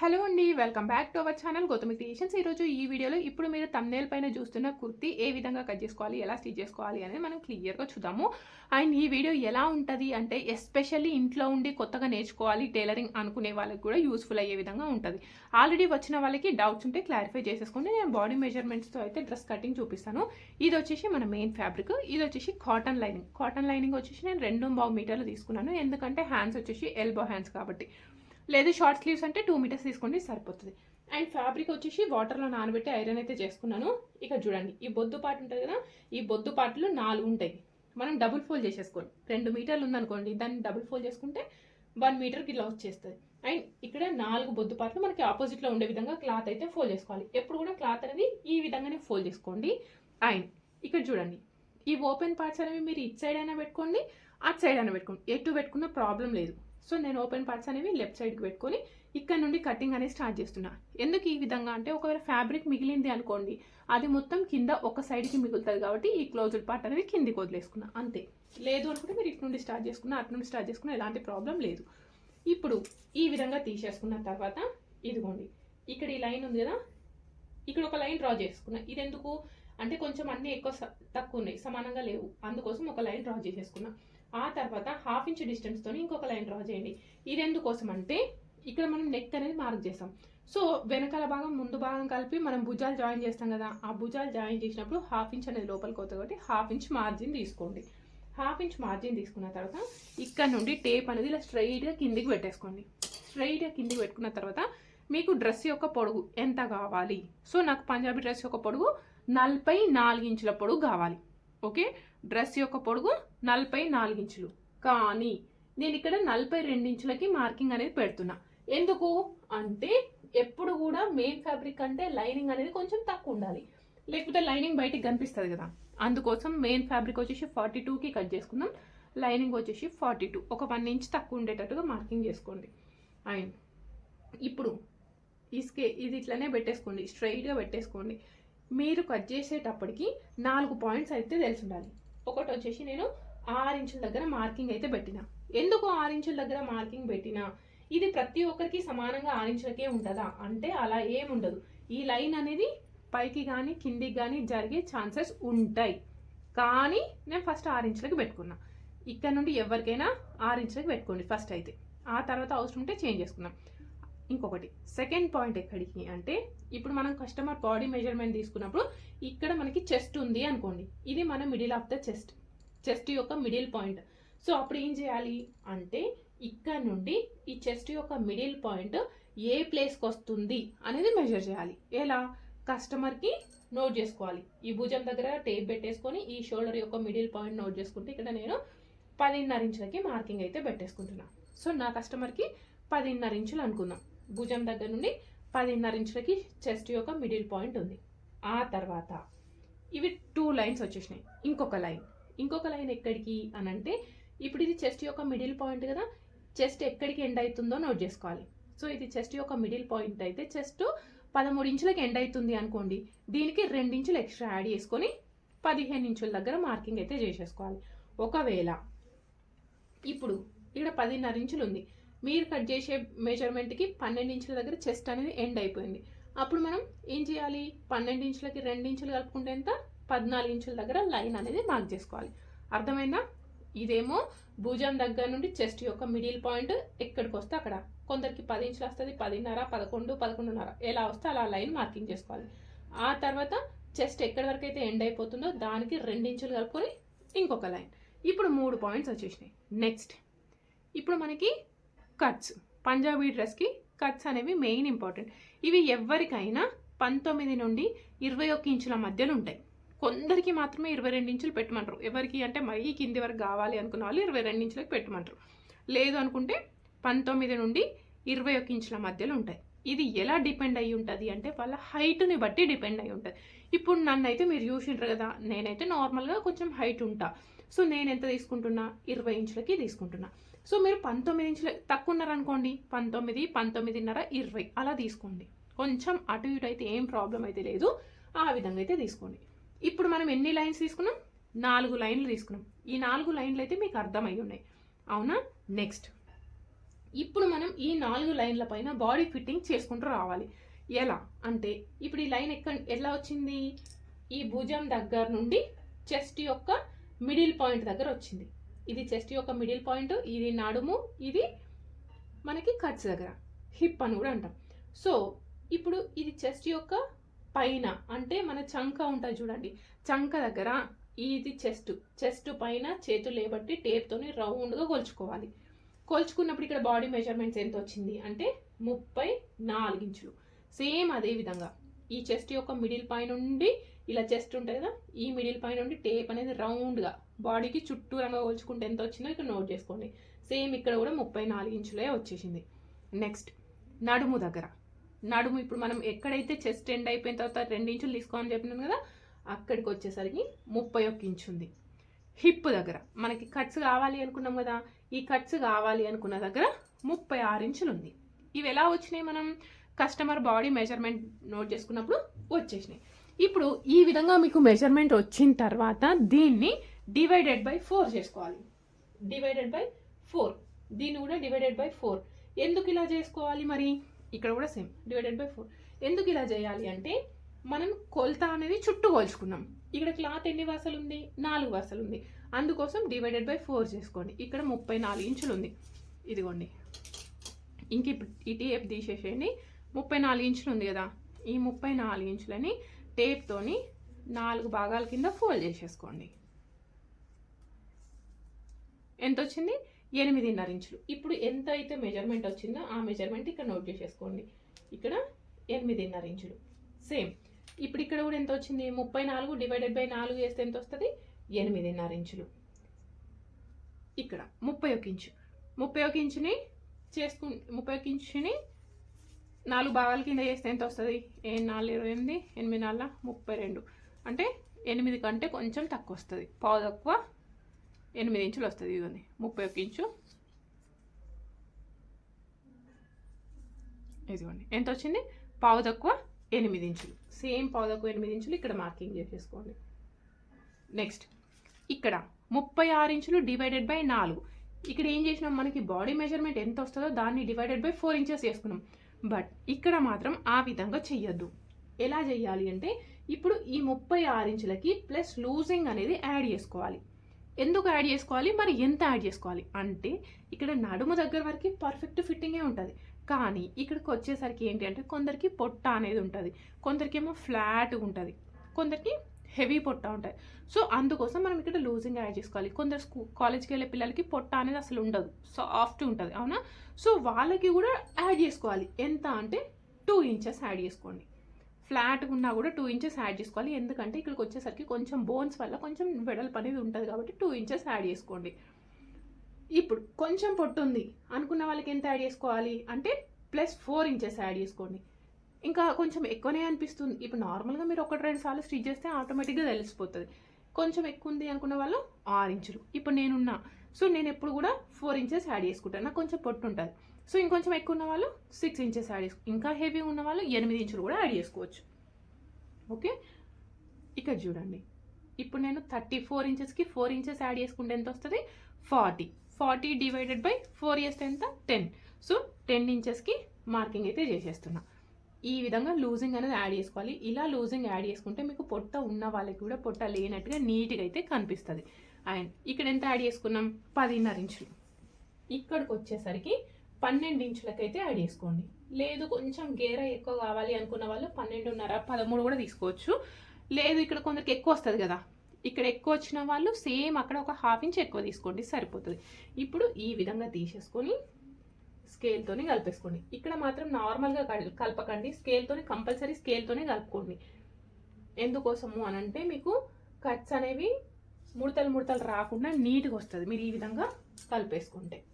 Hello అండి welcome back to our channel Gautami creations. ఈరోజు ఈ వీడియోలో ఇప్పుడు మీరు తమ్నేల్ పైన చూస్తున్న కుర్తీ ఏ విధంగా కట్ చేసుకోవాలి ఎలా స్టిచ్ చేసుకోవాలి అనేది మనం క్లియర్గా చూద్దాము. అండ్ ఈ వీడియో ఎలా ఉంటుంది అంటే ఎస్పెషల్లీ ఇంట్లో ఉండి కొత్తగా నేర్చుకోవాలి టైలరింగ్ అనుకునే వాళ్ళకి కూడా యూస్ఫుల్ అయ్యే విధంగా ఉంటుంది. ఆల్రెడీ వచ్చిన వాళ్ళకి డౌట్స్ ఉంటే క్లారిఫై చేసేసుకోండి నేను బాడీ మెజర్మెంట్స్తో అయితే డ్రెస్ కటింగ్ చూపిస్తాను. ఇది వచ్చేసి మన మెయిన్ ఫ్యాబ్రిక్ ఇది వచ్చేసి కాటన్ లైనింగ్ కాటన్ లైనింగ్ వచ్చేసి నేను రెండు బావు మీటర్లు తీసుకున్నాను. ఎందుకంటే హ్యాండ్స్ వచ్చేసి ఎల్బో హ్యాండ్స్ కాబట్టి. లేదు షార్ట్ స్లీవ్స్ అంటే టూ మీటర్స్ తీసుకోండి సరిపోతుంది. అండ్ ఫ్యాబ్రిక్ వచ్చేసి వాటర్లో నానబెట్టి ఐరన్ అయితే చేసుకున్నాను. ఇక చూడండి ఈ బొద్దు పాటు ఉంటుంది కదా ఈ బొద్దు పాటలు నాలుగు ఉంటాయి. మనం డబుల్ ఫోల్డ్ చేసేసుకోండి రెండు మీటర్లు ఉందనుకోండి దాన్ని డబుల్ ఫోల్డ్ చేసుకుంటే వన్ మీటర్కి ఇలా వచ్చేస్తుంది అండ్ ఇక్కడ నాలుగు బొద్దు పాటలు మనకి ఆపోజిట్లో ఉండే విధంగా క్లాత్ అయితే ఫోల్డ్ చేసుకోవాలి. ఎప్పుడు కూడా క్లాత్ అనేది ఈ విధంగానే ఫోల్డ్ చేసుకోండి. అండ్ ఇక్కడ చూడండి ఈ ఓపెన్ పార్ట్స్ అనేవి మీరు ఇట్ సైడ్ అయినా పెట్టుకోండి అటు సైడ్ అయినా పెట్టుకోండి. ఎటు పెట్టుకున్న ప్రాబ్లం లేదు. సో నేను ఓపెన్ పార్ట్స్ అనేవి లెఫ్ట్ సైడ్కి పెట్టుకొని ఇక్కడ నుండి కటింగ్ అనేది స్టార్ట్ చేస్తున్నా. ఎందుకు ఈ విధంగా అంటే ఒకవేళ ఫ్యాబ్రిక్ మిగిలింది అనుకోండి అది మొత్తం కింద ఒక సైడ్కి మిగులుతుంది కాబట్టి ఈ క్లోజ్డ్ పార్ట్ అనేది కిందికి వదిలేసుకున్నా. అంతే. లేదు అనుకుంటే మీరు ఇటు నుండి స్టార్ట్ చేసుకున్నా అటు నుండి స్టార్ట్ చేసుకున్నా ఎలాంటి ప్రాబ్లం లేదు. ఇప్పుడు ఈ విధంగా తీసేసుకున్న తర్వాత ఇదిగోండి. ఇక్కడ ఈ లైన్ ఉంది కదా? ఇక్కడ ఒక లైన్ డ్రా చేసుకున్నా. ఇది ఎందుకు అంటే కొంచెం అన్నీ ఎక్కువ తక్కువ ఉన్నాయి సమానంగా లేవు. అందుకోసం ఒక లైన్ డ్రా చేసేసుకున్నా. ఆ తర్వాత హాఫ్ ఇంచ్ డిస్టెన్స్తో ఇంకొక లైన్ డ్రా చేయండి. ఇది ఎందుకోసం అంటే ఇక్కడ మనం నెక్ అనేది మార్క్ చేస్తాం. సో వెనకాల భాగం ముందు భాగం కలిపి మనం భుజాలు జాయిన్ చేస్తాం కదా ఆ భుజాలు జాయిన్ చేసినప్పుడు హాఫ్ ఇంచ్ అనేది లోపలికి అవుతుంది కాబట్టి హాఫ్ ఇంచ్ మార్జిన్ తీసుకోండి. హాఫ్ ఇంచ్ మార్జిన్ తీసుకున్న తర్వాత ఇక్కడ నుండి టేప్ అనేది ఇలా స్ట్రైట్గా కిందికి పెట్టేసుకోండి. స్ట్రైట్గా కిందికి పెట్టుకున్న తర్వాత మీకు డ్రెస్ యొక్క పొడుగు ఎంత కావాలి? సో నాకు పంజాబీ డ్రెస్ యొక్క పొడుగు నలభై నాలుగు ఇంచుల పొడుగు కావాలి. ఓకే? డ్రెస్ యొక్క పొడుగు నలభై నాలుగు ఇంచులు. కానీ నేను ఇక్కడ నలభై రెండు ఇంచులకి మార్కింగ్ అనేది పెడుతున్నా. ఎందుకు? అంటే ఎప్పుడు కూడా మెయిన్ ఫ్యాబ్రిక్ అంటే లైనింగ్ అనేది కొంచెం తక్కువ ఉండాలి. లేకపోతే లైనింగ్ బయటికి కనిపిస్తుంది కదా. అందుకోసం మెయిన్ ఫ్యాబ్రిక్ వచ్చేసి ఫార్టీ టూకి కట్ చేసుకుందాం. లైనింగ్ వచ్చేసి ఫార్టీ టూ. ఒక వన్ ఇంచ్ తక్కువ ఉండేటట్టుగా మార్కింగ్ చేసుకోండి. అండ్ ఇప్పుడు ఈ స్కే ఇది ఇట్లనే పెట్టేసుకోండి. స్ట్రైట్గా పెట్టేసుకోండి. మీరు కట్ చేసేటప్పటికి నాలుగు పాయింట్స్ అయితే తెలిసి ఉండాలి ఒకటి వచ్చేసి నేను ఆరు ఇంచుల దగ్గర మార్కింగ్ అయితే పెట్టిన. ఎందుకు ఆరు ఇంచుల దగ్గర మార్కింగ్ పెట్టినా? ఇది ప్రతి ఒక్కరికి సమానంగా ఆరు ఇంచులకే ఉంటుందా? అంటే అలా ఏముండదు ఈ లైన్ అనేది పైకి కానీ కిందికి కానీ జరిగే ఛాన్సెస్ ఉంటాయి. కానీ నేను ఫస్ట్ ఆరు ఇంచులకి పెట్టుకున్నా. ఇక్కడ నుండి ఎవరికైనా ఆరు ఇంచులకి పెట్టుకోండి ఫస్ట్ అయితే. ఆ తర్వాత అవసరం ఉంటే చేంజ్ చేసుకుందాం. ఇంకొకటి. సెకండ్ పాయింట్ ఎక్కడికి అంటే ఇప్పుడు మనం కస్టమర్ బాడీ మెజర్మెంట్ తీసుకున్నప్పుడు ఇక్కడ మనకి చెస్ట్ ఉంది అనుకోండి. ఇది మన middle of the chest chest యొక్క మిడిల్ పాయింట్ సో అప్పుడు ఏం చేయాలి? అంటే ఇక్కడ నుండి ఈ చెస్ట్ యొక్క మిడిల్ పాయింట్ ఏ ప్లేస్కి వస్తుంది అనేది మెజర్ చేయాలి. ఎలా? కస్టమర్కి నోట్ చేసుకోవాలి. ఈ భుజం దగ్గర టేప్ పెట్టేసుకొని ఈ షోల్డర్ యొక్క మిడిల్ పాయింట్ నోట్ చేసుకుంటే ఇక్కడ నేను పదిన్నర ఇంచులకి మార్కింగ్ అయితే పెట్టేసుకుంటున్నాను సో నా కస్టమర్కి పదిన్నర ఇంచులు అనుకుందాం. భుజం దగ్గర నుండి పదిన్నర ఇంచులకి చెస్ట్ యొక్క మిడిల్ పాయింట్ ఉంది. ఆ తర్వాత ఇవి టూ లైన్స్ వచ్చేసినాయి. ఇంకొక లైన్. ఇంకొక లైన్ ఎక్కడికి అని అంటే ఇప్పుడు ఇది చెస్ట్ యొక్క మిడిల్ పాయింట్ కదా చెస్ట్ ఎక్కడికి ఎండ్ అవుతుందో నోట్ చేసుకోవాలి. సో ఇది చెస్ట్ యొక్క మిడిల్ పాయింట్ అయితే చెస్ట్ పదమూడు ఇంచులకి ఎండ్ అవుతుంది అనుకోండి దీనికి రెండించులు ఎక్స్ట్రా యాడ్ చేసుకొని పదిహేను ఇంచుల దగ్గర మార్కింగ్ అయితే చేసేసుకోవాలి. ఒకవేళ ఇప్పుడు ఇక్కడ పదిన్నర ఇంచులు ఉంది. మీరు కట్ చేసే మెజర్మెంట్కి పన్నెండు ఇంచుల దగ్గర చెస్ట్ అనేది ఎండ్ అయిపోయింది. అప్పుడు మనం ఏం చేయాలి? పన్నెండు ఇంచులకి రెండు ఇంచులు కలుపుకుంటే ఎంత? పద్నాలుగు ఇంచుల దగ్గర లైన్ అనేది మార్క్ చేసుకోవాలి. అర్థమైందా? ఇదేమో భుజం దగ్గర నుండి చెస్ట్ యొక్క మిడిల్ పాయింట్ ఎక్కడికి వస్తే అక్కడ. కొందరికి పది ఇంచులు వస్తుంది పదిన్నర పదకొండు పదకొండున్నర. ఎలా వస్తే అలా లైన్ మార్కింగ్ చేసుకోవాలి. ఆ తర్వాత చెస్ట్ ఎక్కడి వరకు అయితే ఎండ్ అయిపోతుందో దానికి రెండించులు కలుపుకొని ఇంకొక లైన్. ఇప్పుడు మూడు పాయింట్స్ వచ్చేసినాయి. నెక్స్ట్ ఇప్పుడు మనకి కట్స్. పంజాబీ డ్రెస్కి కట్స్ అనేవి మెయిన్ ఇంపార్టెంట్. ఇవి ఎవరికైనా పంతొమ్మిది నుండి ఇరవై ఒక్క ఇంచుల మధ్యలో ఉంటాయి. కొందరికి మాత్రమే ఇరవై రెండు ఇంచులు పెట్టమంటారు. ఎవరికి అంటే మరీ కింది వరకు కావాలి అనుకున్న వాళ్ళు ఇరవై రెండు ఇంచులకు పెట్టమంటారు. లేదు అనుకుంటే పంతొమ్మిది నుండి ఇరవై ఒక్క ఇంచుల మధ్యలో ఉంటాయి. ఇది ఎలా డిపెండ్ అయి ఉంటుంది అంటే వాళ్ళ హైట్ని బట్టి డిపెండ్ అయి ఉంటుంది. ఇప్పుడు నన్ను అయితే మీరు చూసింటారు కదా నేనైతే నార్మల్గా కొంచెం హైట్ ఉంటా. సో నేను ఎంత తీసుకుంటున్నా? ఇరవై ఇంచులకి తీసుకుంటున్నా. సో మీరు పంతొమ్మిది నుంచి తక్కువ ఉన్నారనుకోండి పంతొమ్మిది పంతొమ్మిదిన్నర ఇరవై అలా తీసుకోండి. కొంచెం అటు ఇటు అయితే ఏం ప్రాబ్లం అయితే లేదు ఆ విధంగా అయితే తీసుకోండి. ఇప్పుడు మనం ఎన్ని లైన్స్ తీసుకున్నాం? నాలుగు లైన్లు తీసుకున్నాం. ఈ నాలుగు లైన్లు అయితే మీకు అర్థమై ఉన్నాయి. అవునా? నెక్స్ట్ ఇప్పుడు మనం ఈ నాలుగు లైన్ల పైన బాడీ ఫిట్టింగ్ చేసుకుంటూ రావాలి. ఎలా? అంటే ఇప్పుడు ఈ లైన్ ఎక్కడ ఎలా వచ్చింది? ఈ భుజం దగ్గర నుండి చెస్ట్ యొక్క మిడిల్ పాయింట్ దగ్గర వచ్చింది. ఇది చెస్ట్ యొక్క మిడిల్ పాయింట్ ఇది నడుము ఇది మనకి కట్స్ దగ్గర. హిప్ అని కూడా అంటాం. సో ఇప్పుడు ఇది చెస్ట్ యొక్క పైన అంటే మన చంక ఉంటుంది చూడండి. చంక దగ్గర ఇది చెస్ట్. చెస్ట్ పైన చేతులు లేబట్టి టేప్తోని రౌండ్గా కొలుచుకోవాలి. కొలుచుకున్నప్పుడు ఇక్కడ బాడీ మెజర్మెంట్స్ ఎంత వచ్చింది? అంటే ముప్పై నాలుగు ఇంచులు. సేమ్ అదే విధంగా ఈ చెస్ట్ యొక్క మిడిల్ పై నుండి ఇలా చెస్ట్ ఉంటుంది కదా ఈ మిడిల్ పాయింట్ నుండి టేప్ అనేది రౌండ్గా బాడీకి చుట్టూరంగా కొలుచుకుంటే ఎంత వచ్చిందో ఇక్కడ నోట్ చేసుకోండి. సేమ్ ఇక్కడ కూడా ముప్పై నాలుగు ఇంచులే వచ్చేసింది. నెక్స్ట్ నడుము దగ్గర. నడుము ఇప్పుడు మనం ఎక్కడైతే చెస్ట్ ఎండ్ అయిపోయిన తర్వాత రెండు ఇంచులు తీసుకోమని చెప్పినాను కదా అక్కడికి వచ్చేసరికి ముప్పై ఒక్క ఇంచు ఉంది. హిప్ దగ్గర. మనకి కట్స్ కావాలి అనుకున్నాం కదా ఈ కట్స్ కావాలి అనుకున్న దగ్గర ముప్పై ఆరు ఇంచులు ఉంది. ఇవి ఎలా వచ్చినాయి మనం? కస్టమర్ బాడీ మెజర్మెంట్ నోట్ చేసుకున్నప్పుడు వచ్చేసినాయి. ఇప్పుడు ఈ విధంగా మీకు మెజర్మెంట్ వచ్చిన తర్వాత దీన్ని డివైడెడ్ బై ఫోర్ చేసుకోవాలి. డివైడెడ్ బై ఫోర్ దీన్ని కూడా డివైడెడ్ బై ఫోర్ ఎందుకు ఇలా చేసుకోవాలి మరి? ఇక్కడ కూడా సేమ్ డివైడెడ్ బై ఫోర్ ఎందుకు ఇలా చేయాలి అంటే మనం కొలత అనేది చుట్టూ కొలుచుకున్నాం ఇక్కడ క్లాత్ ఎన్ని వరుసలు ఉంది? నాలుగు వరుసలు ఉంది. అందుకోసం డివైడెడ్ బై ఫోర్ చేసుకోండి. ఇక్కడ ముప్పై నాలుగు ఇంచులు ఉంది. ఇదిగోండి. ఇంక ఇప్పుడు ఈ తీసేసేయండి. ముప్పై నాలుగు ఇంచులు ఉంది కదా. ఈ ముప్పై నాలుగు ఇంచులని టేప్తోని నాలుగు భాగాల కింద ఫోల్డ్ చేసేసుకోండి. ఎంత వచ్చింది ఎనిమిదిన్నర ఇంచులు. ఇప్పుడు ఎంత అయితే మెజర్మెంట్ వచ్చిందో ఆ మెజర్మెంట్ ఇక్కడ నోట్ చేసేసుకోండి. ఇక్కడ ఎనిమిదిన్నర ఇంచులు. సేమ్ ఇప్పుడు ఇక్కడ కూడా ఎంత వచ్చింది ముప్పై నాలుగు డివైడెడ్ బై నాలుగు వేస్తే ఎంత వస్తుంది ఎనిమిదిన్నర ఇంచులు. ఇక్కడ ముప్పై ఒక ఇంచు. ముప్పై ఒక ఇంచుని చేసుకు ముప్పై ఒక ఇంచుని నాలుగు భాగాల కింద చేస్తే ఎంత వస్తుంది? ఏ నాలుగు ఇరవై ఎనిమిది ఎనిమిది నాలుగు ముప్పై రెండు. అంటే ఎనిమిది కంటే కొంచెం తక్కువ వస్తుంది. పావు తక్కువ ఎనిమిది ఇంచులు వస్తుంది ఇదిగోండి. ముప్పై ఒక ఇంచు. ఇదిగోండి. ఎంత వచ్చింది? పావు తక్కువ ఎనిమిది ఇంచులు. సేమ్ పావు తక్కువ ఎనిమిది ఇంచులు ఇక్కడ మార్కింగ్ చేసేసుకోండి. నెక్స్ట్ ఇక్కడ ముప్పై ఆరు ఇంచులు డివైడెడ్ బై నాలుగు. ఇక్కడ ఏం చేసినాం? మనకి బాడీ మెజర్మెంట్ ఎంత వస్తుందో దాన్ని డివైడెడ్ బై ఫోర్ ఇంచెస్ చేసుకున్నాం. బట్ ఇక్కడ మాత్రం ఆ విధంగా చెయ్యొద్దు. ఎలా చేయాలి అంటే ఇప్పుడు ఈ ముప్పై ఆరు ఇంచులకి ప్లస్ లూజింగ్ అనేది యాడ్ చేసుకోవాలి. ఎందుకు యాడ్ చేసుకోవాలి? మరి ఎంత యాడ్ చేసుకోవాలి? అంటే ఇక్కడ నడుము దగ్గర వరకు పర్ఫెక్ట్ ఫిట్టింగే ఉంటుంది. కానీ ఇక్కడికి వచ్చేసరికి ఏంటి అంటే కొందరికి పొట్ట అనేది ఉంటుంది. కొందరికేమో ఫ్లాట్ ఉంటుంది. కొందరికి హెవీ పొట్ట ఉంటాయి. సో అందుకోసం మనం ఇక్కడ లూజింగ్ యాడ్ చేసుకోవాలి. కొందరు స్కూ కాలేజ్కి వెళ్ళే పిల్లలకి పొట్ట అనేది అసలు ఉండదు. సాఫ్ట్ ఉంటుంది అవునా? సో వాళ్ళకి కూడా యాడ్ చేసుకోవాలి. ఎంత అంటే టూ ఇంచెస్ యాడ్ చేసుకోండి. ఫ్లాట్గా ఉన్నా కూడా టూ ఇంచెస్ యాడ్ చేసుకోవాలి. ఎందుకంటే ఇక్కడికి వచ్చేసరికి కొంచెం బోన్స్ వల్ల కొంచెం వెడల్పు అనేది ఉంటుంది కాబట్టి టూ ఇంచెస్ యాడ్ చేసుకోండి. ఇప్పుడు కొంచెం పొట్టు ఉంది. అనుకున్న వాళ్ళకి ఎంత యాడ్ చేసుకోవాలి? అంటే ప్లస్ ఫోర్ ఇంచెస్ యాడ్ చేసుకోండి. ఇంకా కొంచెం ఎక్కువనే అనిపిస్తుంది. ఇప్పుడు నార్మల్గా మీరు ఒకటి రెండు సార్లు స్టిచ్ చేస్తే ఆటోమేటిక్గా తెలిసిపోతుంది. కొంచెం ఎక్కువ ఉంది అనుకున్న వాళ్ళు ఆరు ఇంచులు. ఇప్పుడు నేనున్నా. సో నేను ఎప్పుడు కూడా ఫోర్ ఇంచెస్ యాడ్ చేసుకుంటాను. నాకు కొంచెం పొట్టు ఉంటుంది. సో ఇంకొంచెం ఎక్కువ ఉన్న వాళ్ళు సిక్స్ ఇంచెస్ యాడ్ చేసుకో ఇంకా హెవీ ఉన్న వాళ్ళు ఎనిమిది ఇంచులు కూడా యాడ్ చేసుకోవచ్చు. ఓకే? ఇక్కడ చూడండి. ఇప్పుడు నేను థర్టీ ఫోర్ ఇంచెస్కి ఫోర్ ఇంచెస్ యాడ్ చేసుకుంటే ఎంత వస్తుంది? Forty. Forty divided by four చేస్తే ఎంత? టెన్. సో టెన్ ఇంచెస్కి మార్కింగ్ అయితే చేసేస్తున్నాను ఈ విధంగా లూజింగ్ అనేది యాడ్ చేసుకోవాలి. ఇలా లూజింగ్ యాడ్ చేసుకుంటే మీకు పొట్ట ఉన్న వాళ్ళకి కూడా పొట్ట లేనట్టుగా నీట్గా అయితే కనిపిస్తుంది. అండ్ ఇక్కడ ఎంత యాడ్ చేసుకున్నాం? పదిన్నర ఇంచులు. ఇక్కడికి వచ్చేసరికి పన్నెండు ఇంచులకైతే యాడ్ చేసుకోండి. లేదు కొంచెం గేర ఎక్కువ కావాలి అనుకున్న వాళ్ళు పన్నెండున్నర పదమూడు కూడా తీసుకోవచ్చు. లేదు ఇక్కడ కొందరికి ఎక్కువ వస్తుంది కదా. ఇక్కడ ఎక్కువ వచ్చిన వాళ్ళు సేమ్ అక్కడ ఒక హాఫ్ ఇంచ్ ఎక్కువ తీసుకోండి సరిపోతుంది. ఇప్పుడు ఈ విధంగా తీసేసుకొని స్కేల్తోని కలిపేసుకోండి. ఇక్కడ మాత్రం నార్మల్గా కల్- కలపకండి. స్కేల్తోని కంపల్సరీ స్కేల్తోనే కలుపుకోండి. ఎందుకోసము అని అంటే మీకు కట్స్ అనేవి ముడతలు ముడతలు రాకుండా నీట్గా వస్తుంది. మీరు ఈ విధంగా కలిపేసుకుంటే.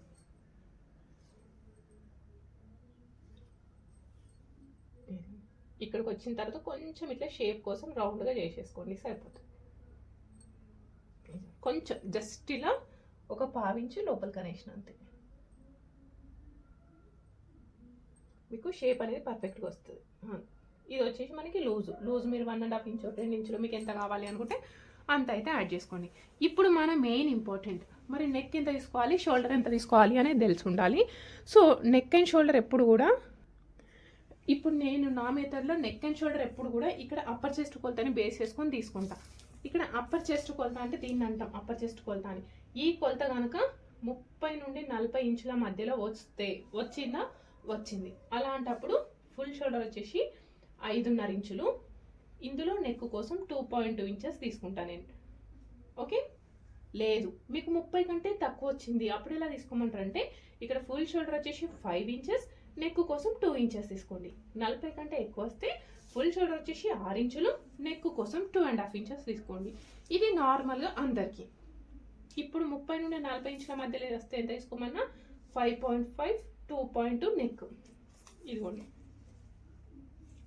ఇక్కడికి వచ్చిన తర్వాత కొంచెం ఇట్లా షేప్ కోసం రౌండ్గా చేసేసుకోండి. సరిపోతుంది. కొంచెం జస్ట్ ఇలా ఒక పావించి లోపలికి అనేసిన అంతే. మీకు షేప్ అనేది పర్ఫెక్ట్గా వస్తుంది. Hmm. ఇది వచ్చేసి మనకి లూజ్ లూజ్ మీరు వన్ అండ్ హాఫ్ ఇంచ్ రెండు ఇంచులు మీకు ఎంత కావాలి అనుకుంటే అంత అయితే యాడ్ చేసుకోండి. ఇప్పుడు మన మెయిన్ ఇంపార్టెంట్ మరి నెక్ ఎంత తీసుకోవాలి షోల్డర్ ఎంత తీసుకోవాలి అనేది తెలిసి ఉండాలి. సో నెక్ అండ్ షోల్డర్ ఎప్పుడు కూడా ఇప్పుడు నేను నా మెథడ్లో నెక్ అండ్ షోల్డర్ ఎప్పుడు కూడా ఇక్కడ అప్పర్ చెస్ట్ కొలతని బేస్ చేసుకొని తీసుకుంటా. ఇక్కడ అప్పర్ చెస్ట్ కొలత అంటే దీన్ని అంటాం అప్పర్ చెస్ట్ కొలత అని. ఈ కొలత కనుక ముప్పై నుండి నలభై ఇంచుల మధ్యలో వస్తే వచ్చిందా? వచ్చింది. అలాంటప్పుడు ఫుల్ షోల్డర్ వచ్చేసి ఐదున్నర ఇంచులు. ఇందులో నెక్ కోసం టూ పాయింట్ టూ ఇంచెస్ తీసుకుంటా నేను. ఓకే లేదు. మీకు ముప్పై కంటే తక్కువ వచ్చింది. అప్పుడు ఎలా తీసుకోమంటారంటే ఇక్కడ ఫుల్ షోల్డర్ వచ్చేసి ఫైవ్ ఇంచెస్ నెక్ కోసం టూ ఇంచెస్ తీసుకోండి. నలభై కంటే ఎక్కువ వస్తే ఫుల్ షోల్డర్ వచ్చేసి ఆరు ఇంచులు నెక్ కోసం టూ అండ్ హాఫ్ ఇంచెస్ తీసుకోండి. ఇది నార్మల్గా అందరికీ. ఇప్పుడు ముప్పై నుండి నలభై ఇంచుల మధ్యలో వస్తే ఎంత తీసుకోమన్నా? Five point five two point neck. ఇదిగోండి.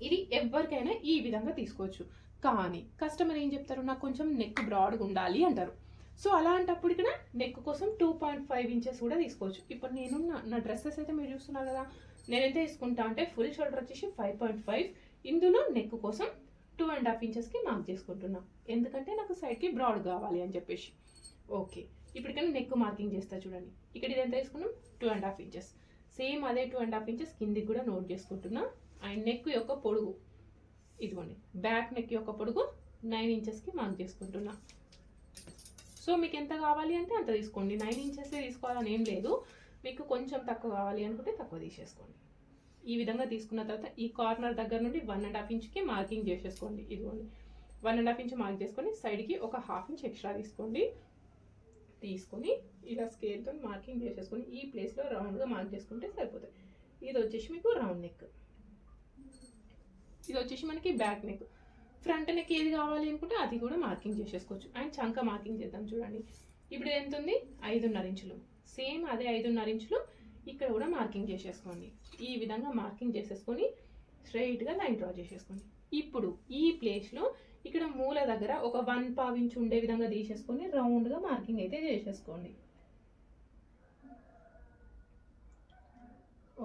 ఇది ఎవరికైనా ఈ విధంగా తీసుకోవచ్చు. కానీ కస్టమర్ ఏం చెప్తారు? నాకు కొంచెం నెక్ బ్రాడ్గా ఉండాలి అంటారు. సో అలాంటప్పుడు ఇక్కడ నెక్ కోసం టూ పాయింట్ ఫైవ్ ఇంచెస్ కూడా తీసుకోవచ్చు. ఇప్పుడు నేను నా- డ్రెస్సెస్ అయితే మీరు చూస్తున్నారు కదా. నేను ఎంత తీసుకుంటా అంటే ఫుల్ షోల్డర్ వచ్చేసి ఫైవ్ పాయింట్ ఫైవ్. ఇందులో నెక్ కోసం టూ అండ్ హాఫ్ ఇంచెస్కి మార్క్ చేసుకుంటున్నా. ఎందుకంటే నాకు సైడ్కి బ్రాడ్ కావాలి అని చెప్పేసి. ఓకే. ఇప్పటికైనా నెక్ మార్కింగ్ చేస్తా చూడండి. ఇక్కడ ఇది ఎంత తీసుకున్నాం? Two and half inches. Same అదే టూ అండ్ హాఫ్ ఇంచెస్ కిందికి కూడా నోట్ చేసుకుంటున్నా. అండ్ నెక్ యొక్క పొడుగు. ఇదిగోండి. బ్యాక్ నెక్ యొక్క పొడుగు నైన్ ఇంచెస్కి మార్క్ చేసుకుంటున్నా. సో మీకు ఎంత కావాలి అంటే అంత తీసుకోండి. నైన్ ఇంచెస్ తీసుకోవాలని ఏం లేదు. మీకు కొంచెం తక్కువ కావాలి అనుకుంటే తక్కువ తీసేసుకోండి. ఈ విధంగా తీసుకున్న తర్వాత ఈ కార్నర్ దగ్గర నుండి వన్ అండ్ హాఫ్ ఇంచ్కి మార్కింగ్ చేసేసుకోండి. ఇదిగోండి. One and half inch mark చేసుకొని సైడ్కి ఒక హాఫ్ ఇంచ్ ఎక్స్ట్రా తీసుకోండి. తీసుకొని ఇలా స్కేల్తో మార్కింగ్ చేసేసుకొని ఈ ప్లేస్లో రౌండ్గా మార్క్ చేసుకుంటే సరిపోతుంది ఇది వచ్చేసి మీకు రౌండ్ నెక్ ఇది వచ్చేసి మనకి బ్యాక్ నెక్ ఫ్రంట్ నెక్ ఏది కావాలి అనుకుంటే అది కూడా మార్కింగ్ చేసేసుకోవచ్చు. అండ్ చంక మార్కింగ్ చేద్దాం చూడండి. ఇప్పుడు ఎంత ఉంది? ఐదున్నర ఇంచులు. సేమ్ అదే ఐదున్నర ఇంచులు. ఇక్కడ కూడా మార్కింగ్ చేసేసుకోండి. ఈ విధంగా మార్కింగ్ చేసేసుకొని స్ట్రైట్గా లైన్ డ్రా చేసేసుకోండి. ఇప్పుడు ఈ ప్లేస్లో ఇక్కడ మూల దగ్గర ఒక వన్ పావు ఉండే విధంగా తీసేసుకొని రౌండ్గా మార్కింగ్ అయితే చేసేసుకోండి.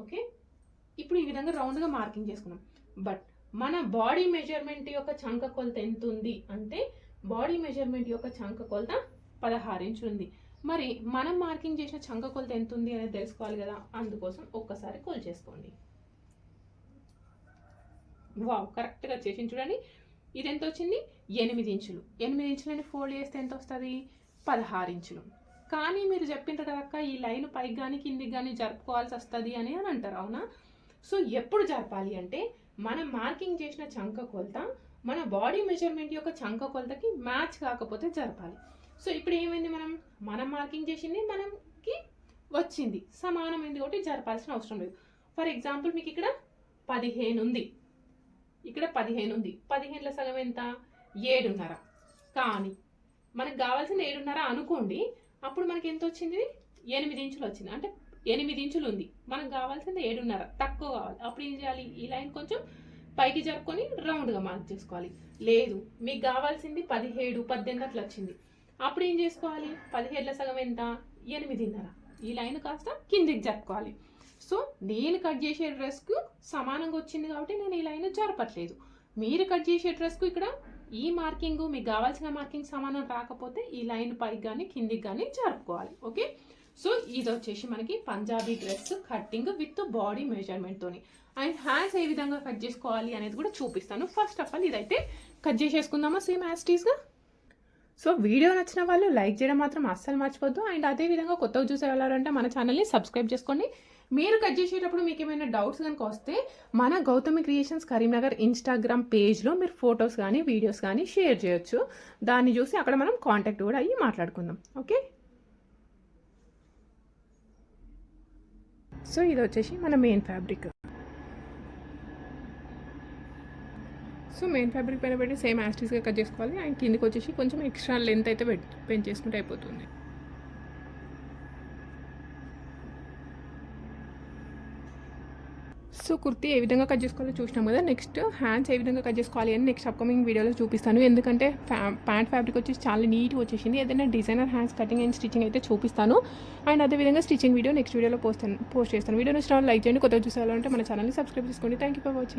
ఓకే ఇప్పుడు ఈ విధంగా రౌండ్గా మార్కింగ్ చేసుకున్నాం. బట్ మన బాడీ మెజర్మెంట్ యొక్క చంక కొలత ఎంత ఉంది అంటే బాడీ మెజర్మెంట్ యొక్క చంక కొలత పదహారు ఇంచులు ఉంది. మరి మనం మార్కింగ్ చేసిన చంక కొలత ఎంత ఉంది అనేది తెలుసుకోవాలి కదా? అందుకోసం ఒక్కసారి కొలిచేసుకోండి వావ్ కరెక్ట్గా చేసి చూడండి. ఇది ఎంత వచ్చింది ఎనిమిది ఇంచులు. ఎనిమిది ఇంచులని ఫోల్డ్ చేస్తే ఎంత వస్తుంది పదహారు ఇంచులు. కానీ మీరు చెప్పింటారు కదక్క ఈ లైన్ పైకి కానీ కిందికి కానీ జరుపుకోవాల్సి వస్తుంది అని అని అంటారు అవునా? సో ఎప్పుడు జరపాలి అంటే మనం మార్కింగ్ చేసిన చంక కొలత మన బాడీ మెజర్మెంట్ యొక్క చంక కొలతకి మ్యాచ్ కాకపోతే జరపాలి. సో ఇప్పుడు ఏమైంది మనం? మనం మార్కింగ్ చేసింది మనకి వచ్చింది. సమానమైంది ఒకటి జరపాల్సిన అవసరం లేదు. ఫర్ ఎగ్జాంపుల్ మీకు ఇక్కడ పదిహేను ఉంది ఇక్కడ పదిహేను ఉంది. పదిహేనుల సగం ఎంత? ఏడున్నర. కానీ మనకు కావాల్సిన ఏడున్నర అనుకోండి అప్పుడు మనకి ఎంత వచ్చింది? ఎనిమిది ఇంచులు వచ్చింది. అంటే ఎనిమిది ఇంచులు ఉంది. మనకు కావాల్సింది ఏడున్నర. తక్కువ కావాలి. అప్పుడు ఏం చేయాలి? ఈ లైన్ కొంచెం పైకి జరుపుకొని రౌండ్గా మార్క్ చేసుకోవాలి. లేదు మీకు కావాల్సింది పదిహేడు పద్దెనిమిది అట్లా వచ్చింది. అప్పుడు ఏం చేసుకోవాలి? పదిహేడుల సగం ఎంత? ఎనిమిదిన్నర. ఈ లైన్ కాస్త కిందికి జరుపుకోవాలి. సో నేను కట్ చేసే డ్రెస్కు సమానంగా వచ్చింది కాబట్టి నేను ఈ లైన్ జరపట్లేదు. మీరు కట్ చేసే డ్రెస్కు ఇక్కడ ఈ మార్కింగ్ మీకు కావాల్సిన మార్కింగ్ సమానం రాకపోతే ఈ లైన్ పైకి కానీ కిందికి కానీ జరుపుకోవాలి. ఓకే? సో ఇది వచ్చేసి మనకి Punjabi dress cutting with body మెజర్మెంట్తోని and hands ఏ విధంగా కట్ చేసుకోవాలి అనేది కూడా చూపిస్తాను. ఫస్ట్ ఆఫ్ ఆల్ ఇదైతే కట్ చేసేసుకుందామా? సేమ్ యాస్టీస్గా సో వీడియో నచ్చిన వాళ్ళు లైక్ చేయడం మాత్రం అస్సలు మర్చిపోద్దు. అండ్ అదేవిధంగా కొత్తగా చూసే వాళ్ళంటే మన ఛానల్ని సబ్స్క్రైబ్ చేసుకోండి. మీరు కట్ చేసేటప్పుడు మీకు ఏమైనా డౌట్స్ కనుక వస్తే మన గౌతమి క్రియేషన్స్ కరీంనగర్ ఇన్స్టాగ్రామ్ పేజ్లో మీరు ఫొటోస్ కానీ వీడియోస్ కానీ షేర్ చేయొచ్చు. దాన్ని చూసి అక్కడ మనం కాంటాక్ట్ కూడా అయ్యి మాట్లాడుకుందాం. ఓకే? సో ఇది వచ్చేసి మన main fabric so main fabric పైన పెట్టి సేమ్ యాస్టీస్గా కట్ చేసుకోవాలి. అండ్ కిందికి వచ్చేసి కొంచెం ఎక్స్ట్రా లెంత్ అయితే పెట్ పెంచేసుకుంటే అయిపోతుంది. సో కుర్తీ ఏ విధంగా కట్ చేసుకోవాలో చూసినాం కదా. నెక్స్ట్ హ్యాండ్స్ ఏ విధంగా కట్ చేసుకోవాలి అని నెక్స్ట్ అప్కమింగ్ వీడియోలో చూపిస్తాను. ఎందుకంటే ఫ్యా ప్యాంట్ ఫ్యాబ్రిక్ వచ్చేసి చాలా నీట్గా వచ్చేసింది. ఏదైనా designer hands cutting and stitching అయితే చూపిస్తాను. అండ్ అదేవిధంగా స్టిచ్చింగ్ వీడియో నెక్స్ట్ వీడియోలో పోస్తాను పోస్ట్ చేస్తాను. వీడియో నచ్చిన లైక్ చేయండి. కొత్త చూసేవాలంటే మన ఛానల్ని సబ్స్క్రైబ్ చేసుకోండి. Thank you for watching.